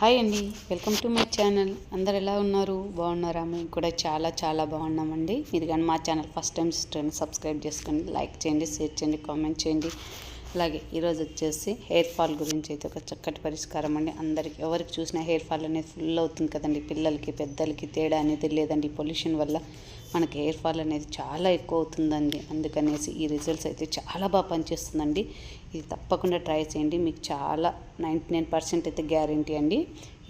Hi అండి. Welcome to my channel. అందరు ఎలా ఉన్నారు? బాగున్నారా? మేము కూడా చాలా చాలా బాగున్నామండి. మీరు కానీ మా ఛానల్ ఫస్ట్ టైం సిస్టర్ని సబ్స్క్రైబ్ చేసుకోండి లైక్ చేయండి షేర్ చేయండి కామెంట్ చేయండి. అలాగే ఈరోజు వచ్చేసి హెయిర్ ఫాల్ గురించి అయితే ఒక చక్కటి పరిష్కారం అండి. అందరికి ఎవరికి చూసినా హెయిర్ ఫాల్ అనేది ఫుల్ అవుతుంది కదండి. పిల్లలకి పెద్దలకి తేడా అనేది లేదండి. పొల్యూషన్ వల్ల మనకి హెయిర్ ఫాల్ అనేది చాలా ఎక్కువ అవుతుందండి అందుకనేసి ఈ రిజల్ట్స్ అయితే చాలా బాగా పనిచేస్తుందండి. ఇది తప్పకుండా ట్రై చేయండి. మీకు చాలా నైంటీ నైన్ పర్సెంట్ అయితే గ్యారంటీ అండి.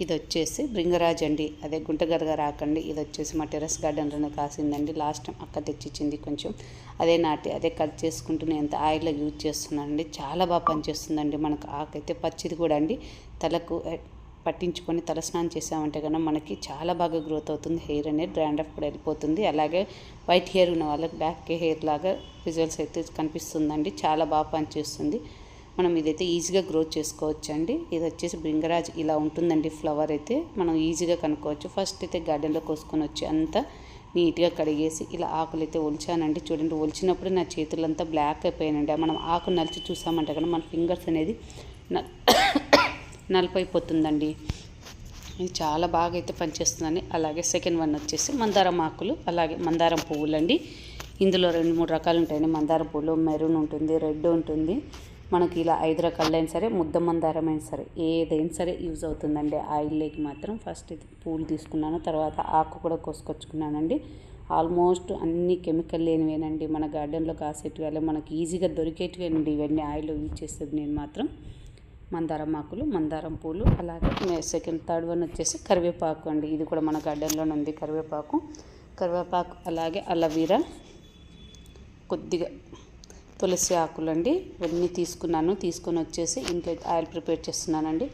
ఇది వచ్చేసి బ్రింగరాజ్ అండి. అదే గుంటగరగా రాకండి. ఇది వచ్చేసి మా టెరస్ గార్డెన్లోనే కాసిందండి. లాస్ట్ టైం అక్క తెచ్చిచ్చింది కొంచెం. అదే నాటి అదే కట్ చేసుకుంటూ నేను ఎంత ఆయిల్లో యూజ్ చేస్తున్నానండి. చాలా బాగా పనిచేస్తుందండి. మనకు ఆకైతే పచ్చిది కూడా అండి. తలకు పట్టించుకొని తలస్నానం చేసామంటే కనుక మనకి చాలా బాగా గ్రోత్ అవుతుంది. హెయిర్ అనేది డ్రాండ్రఫ్ కూడా వెళ్ళిపోతుంది. అలాగే వైట్ హెయిర్ ఉన్న వాళ్ళకి బ్లాక్ హెయిర్ లాగా రిజల్ట్స్ అయితే కనిపిస్తుందండి. చాలా బాగా పనిచేస్తుంది. మనం ఇదైతే ఈజీగా గ్రోత్ చేసుకోవచ్చు అండి ఇది వచ్చేసి బృంగరాజ్ ఇలా ఉంటుందండి. ఫ్లవర్ అయితే మనం ఈజీగా కనుక్కోవచ్చు. ఫస్ట్ అయితే గార్డెన్లో కోసుకొని వచ్చి అంతా నీట్గా కడిగేసి ఇలా ఆకులు అయితే ఒలిచానండి. చూడండి ఒలిచినప్పుడు నా చేతులంతా బ్లాక్ అయిపోయానండి మనం ఆకు నలిచి చూసామంటే కనుక మన ఫింగర్స్ అనేది నలిపైపోతుందండి ఇది చాలా బాగా అయితే పనిచేస్తుందండి. అలాగే సెకండ్ వన్ వచ్చేసి మందారం ఆకులు అలాగే మందారం పువ్వులండి. ఇందులో రెండు మూడు రకాలు ఉంటాయండి. మందారం పువ్వులు మెరూన్ ఉంటుంది రెడ్ ఉంటుంది. మనకి ఇలా ఐదు రకాలైనా సరే ముద్ద మందారం అయినా సరే ఏదైనా సరే యూజ్ అవుతుందండి. ఆయిల్లోకి మాత్రం ఫస్ట్ ఇది పూలు తీసుకున్నాను తర్వాత ఆకు కూడా కోసుకొచ్చుకున్నానండి. ఆల్మోస్ట్ అన్ని కెమికల్ లేనివేనండి. మన గార్డెన్లో కాసేటివి అలా మనకి ఈజీగా దొరికేటివేనండి ఇవన్నీ. ఆయిల్ యూజ్ చేసేది నేను మాత్రం. మందారం ఆకులు మందారం పూలు అలాగే సెకండ్ థర్డ్ వన్ వచ్చేసి కరివేపాకు అండి. ఇది కూడా మన గార్డెన్లోనే ఉంది కరివేపాకు. కరివేపాకు అలాగే అలవీరా కొద్దిగా తులసి ఆకులు అండి ఇవన్నీ తీసుకున్నాను. తీసుకొని వచ్చేసి ఇంట్లో ఆయిల్ ప్రిపేర్ చేస్తున్నానండి.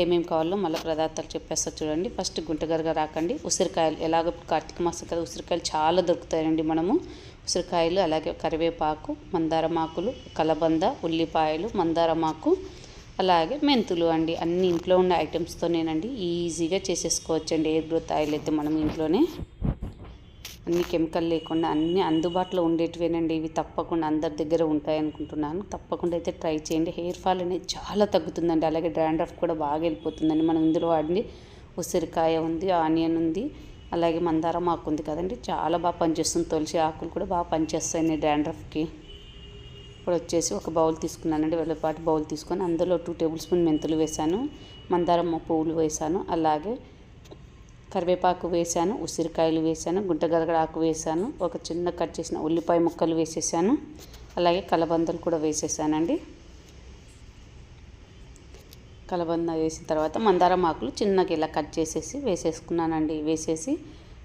ఏమేమి కావాలో మళ్ళీ పదార్థాలు చెప్పేస్తా చూడండి. ఫస్ట్ గుంటగరగా రాకండి. ఉసిరికాయలు ఎలాగో కార్తీక మాసం కదా ఉసిరికాయలు చాలా దొరుకుతాయండి మనము. ఉసిరికాయలు అలాగే కరివేపాకు మందారం ఆకులు కలబంద ఉల్లిపాయలు మందారమాకు అలాగే మెంతులు అండి అన్ని ఇంట్లో ఉన్న ఐటమ్స్తోనేనండి ఈజీగా చేసేసుకోవచ్చండి. ఎయిర్ గ్రోత్ ఆయిల్ అయితే మనం ఇంట్లోనే. అన్ని కెమికల్ లేకుండా అన్నీ అందుబాటులో ఉండేటివేనండి. ఇవి తప్పకుండా అందరి దగ్గర ఉంటాయనుకుంటున్నాను. తప్పకుండా అయితే ట్రై చేయండి. హెయిర్ ఫాల్ అనేది చాలా తగ్గుతుందండి. అలాగే డ్రాండ్రఫ్ కూడా బాగా వెళ్ళిపోతుందండి. మనం ఇందులో వాడింది ఉసిరికాయ ఉంది ఆనియన్ ఉంది అలాగే మందారం ఆకు ఉంది కదండి. చాలా బాగా పనిచేస్తుంది. తులసి ఆకులు కూడా బాగా పనిచేస్తాయి డ్రాండ్రఫ్కి ఇప్పుడు వచ్చేసి ఒక బౌల్ తీసుకున్నానండి వెల్లపాటి బౌల్ తీసుకొని అందులో టూ టేబుల్ స్పూన్ మెంతులు వేశాను మందారం పువ్వులు వేశాను అలాగే కరివేపాకు వేసాను ఉసిరికాయలు వేశాను గుంటగలగడాకు ఆకు వేసాను ఒక చిన్న కట్ చేసిన ఉల్లిపాయ ముక్కలు వేసేసాను అలాగే కలబందలు కూడా వేసేసానండి. కలబంద వేసిన తర్వాత మందారం ఆకులు చిన్నగా ఇలా కట్ చేసేసి వేసేసుకున్నానండి వేసేసి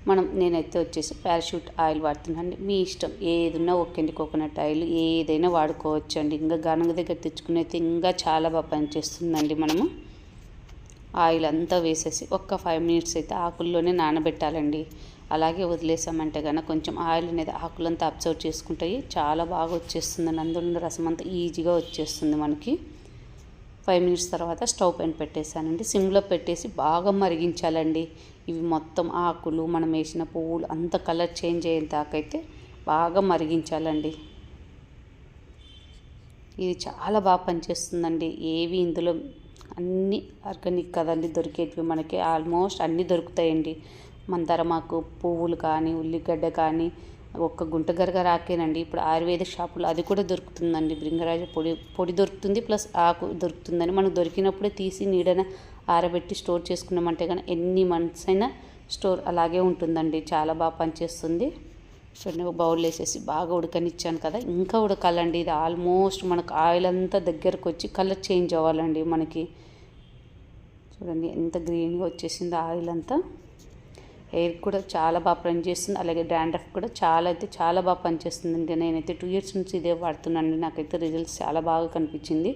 మనం నేనైతే వచ్చేసి పారాషూట్ ఆయిల్ వాడుతున్నాను మీ ఇష్టం ఏదున్నా ఒకండి కోకోనట్ ఆయిల్ ఏదైనా వాడుకోవచ్చు అండి ఇంకా గనగ దగ్గర తెచ్చుకునేది ఇంకా చాలా బాగా పనిచేస్తుందండి మనము. ఆయిల్ అంతా వేసేసి ఒక్క ఫైవ్ మినిట్స్ అయితే ఆకుల్లోనే నానబెట్టాలండి. అలాగే వదిలేసామంటే కనుక కొంచెం ఆయిల్ అనేది ఆకులంతా అబ్జర్వ్ చేసుకుంటాయి చాలా బాగా వచ్చేస్తుందండి. అందులో రసం అంతా ఈజీగా వచ్చేస్తుంది మనకి. ఫైవ్ మినిట్స్ తర్వాత స్టవ్ పైన పెట్టేశానండి. సిమ్లో పెట్టేసి బాగా మరిగించాలండి. ఇవి మొత్తం ఆకులు మనం వేసిన పువ్వులు అంత కలర్ చేంజ్ అయ్యేంత దాకైతే బాగా మరిగించాలండి. ఇది చాలా బాగా పనిచేస్తుందండి. ఏవి ఇందులో అన్నీ ఆర్గానిక్ కదండి దొరికేటివి మనకి ఆల్మోస్ట్ అన్నీ దొరుకుతాయండి. మందారమాకు పువ్వులు కానీ ఉల్లిగడ్డ కానీ ఒక్క గుంటగరగ రాకేనండి. ఇప్పుడు ఆయుర్వేద షాపులో అది కూడా దొరుకుతుందండి. బృంగరాజ పొడి పొడి దొరుకుతుంది ప్లస్ ఆకు దొరుకుతుందని మనకు దొరికినప్పుడే తీసి నీడన ఆరబెట్టి స్టోర్ చేసుకున్నామంటే కానీ ఎన్ని మంత్స్ అయినా స్టోర్ అలాగే ఉంటుందండి. చాలా బాగా పనిచేస్తుంది. చూడండి బౌల్ వేసేసి బాగా ఉడకనిచ్చాను కదా. ఇంకా ఉడకాలండి. ఇది ఆల్మోస్ట్ మనకు ఆయిల్ అంతా దగ్గరకు వచ్చి కలర్ చేంజ్ అవ్వాలండి మనకి. చూడండి ఎంత గ్రీన్గా వచ్చేసింది ఆయిల్ అంతా. హెయిర్ కూడా చాలా బాగా పనిచేస్తుంది. అలాగే డాండ్రఫ్ కూడా చాలా అయితే చాలా బాగా పనిచేస్తుంది నేనైతే టూ ఇయర్స్ నుంచి ఇదే వాడుతున్నాను నాకైతే రిజల్ట్స్ చాలా బాగా కనిపించింది.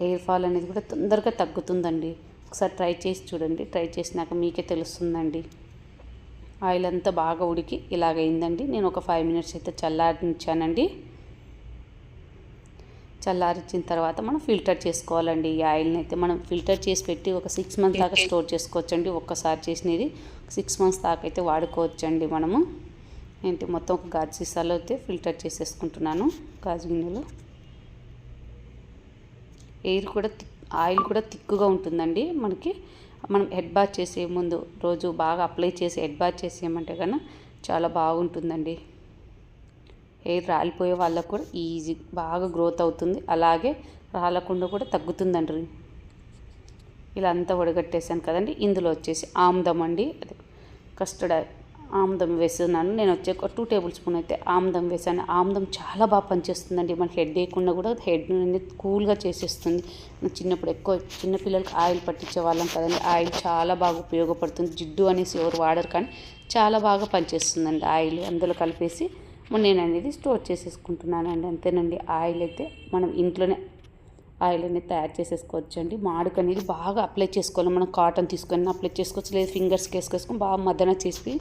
హెయిర్ ఫాల్ అనేది కూడా తొందరగా తగ్గుతుందండి. ఒకసారి ట్రై చేసి చూడండి. ట్రై చేసినాక మీకే తెలుస్తుందండి. ఆయిల్ అంతా బాగా ఉడికి ఇలాగైందండి. నేను ఒక ఫైవ్ మినిట్స్ అయితే చల్లారించానండి చల్లారించిన తర్వాత మనం ఫిల్టర్ చేసుకోవాలండి. ఈ ఆయిల్ని అయితే మనం ఫిల్టర్ చేసి పెట్టి ఒక సిక్స్ మంత్స్ దాకా స్టోర్ చేసుకోవచ్చండి. ఒక్కసారి చేసినది సిక్స్ మంత్స్ దాకా అయితే వాడుకోవచ్చండి మనము. ఏంటి మొత్తం ఒక గాజు సీసాలో అయితే ఫిల్టర్ చేసేసుకుంటున్నాను గాజు గిన్నెలో. ఎయిర్ కూడా ఆయిల్ కూడా థిక్గా ఉంటుందండి మనకి. మనం హెడ్ బాత్ చేసే ముందు రోజు బాగా అప్లై చేసి హెడ్ బాత్ చేసేయమంటే కన్నా చాలా బాగుంటుందండి. హెయిర్ రాలిపోయే వాళ్ళకు కూడా ఈజీ బాగా గ్రోత్ అవుతుంది. అలాగే రాలకుండా కూడా తగ్గుతుందండి. ఇలా అంతా వడగట్టేసాను కదండి. ఇందులో వచ్చేసి ఆముదం అండి. అదే కస్టర్డ్ ఆముదం వేస్తున్నాను. నేను వచ్చే ఒక టూ టేబుల్ స్పూన్ అయితే ఆముదం వేసాను ఆముదం చాలా బాగా పనిచేస్తుందండి. మన హెడ్ వేయకుండా కూడా హెడ్ అనేది కూల్గా చేసేస్తుంది. చిన్నప్పుడు ఎక్కువ చిన్నపిల్లలకి ఆయిల్ పట్టించే వాళ్ళం కదండి. ఆయిల్ చాలా బాగా ఉపయోగపడుతుంది. జిడ్డు అనేసి ఎవరు వాడరు కానీ చాలా బాగా పనిచేస్తుందండి ఆయిల్. అందులో కలిపేసి నేను అనేది స్టోర్ చేసేసుకుంటున్నానండి అంతేనండి. ఆయిల్ అయితే మనం ఇంట్లోనే ఆయిల్ అనేది తయారు చేసేసుకోవచ్చు అండి. మాడుకు అనేది బాగా అప్లై చేసుకోవాలి. మనం కాటన్ తీసుకొని అప్లై చేసుకోవచ్చు. లేదు ఫింగర్స్కి వేసుకొని బాగా మద్దన చేసి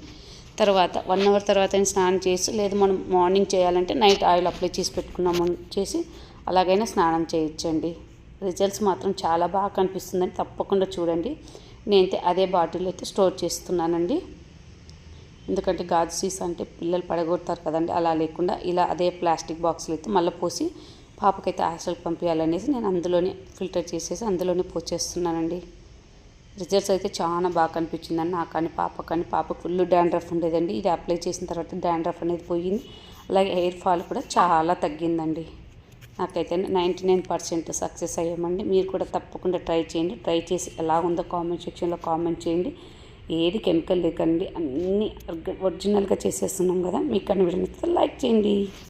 తర్వాత వన్ అవర్ తర్వాత స్నానం చేసి లేదు మనం మార్నింగ్ చేయాలంటే నైట్ ఆయిల్ అప్లై చేసి పెట్టుకున్నాము చేసి అలాగైనా స్నానం చేయొచ్చండి రిజల్ట్స్ మాత్రం చాలా బాగా కనిపిస్తుందని తప్పకుండా చూడండి. నేనైతే అదే బాటిల్ అయితే స్టోర్ చేస్తున్నానండి. ఎందుకంటే గాజు సీసా అంటే పిల్లలు పడగొడతారు కదండి అలా లేకుండా ఇలా అదే ప్లాస్టిక్ బాక్స్లో అయితే మళ్ళీ పోసి పాపకైతే హాస్టల్కి పంపించాలనేసి నేను అందులోనే ఫిల్టర్ చేసేసి అందులోనే పోసేస్తున్నానండి రిజల్ట్స్ అయితే చాలా బాగా కనిపించిందండి నాకు కానీ పాప కానీ. పాప ఫుల్ డాండ్రఫ్ ఉండేదండి. ఇది అప్లై చేసిన తర్వాత డాండ్రఫ్ అనేది పోయింది. అలాగే హెయిర్ ఫాల్ కూడా చాలా తగ్గిందండి. నాకైతే నైంటీ నైన్ పర్సెంట్ సక్సెస్ అయ్యామండి. మీరు కూడా తప్పకుండా ట్రై చేయండి. ట్రై చేసి ఎలా ఉందో కామెంట్ సెక్షన్లో కామెంట్ చేయండి. ఏది కెమికల్ లేకండి అన్నీ ఒరిజినల్గా చేసేస్తున్నాం కదా మీకు కనిపించిన లైక్ చేయండి.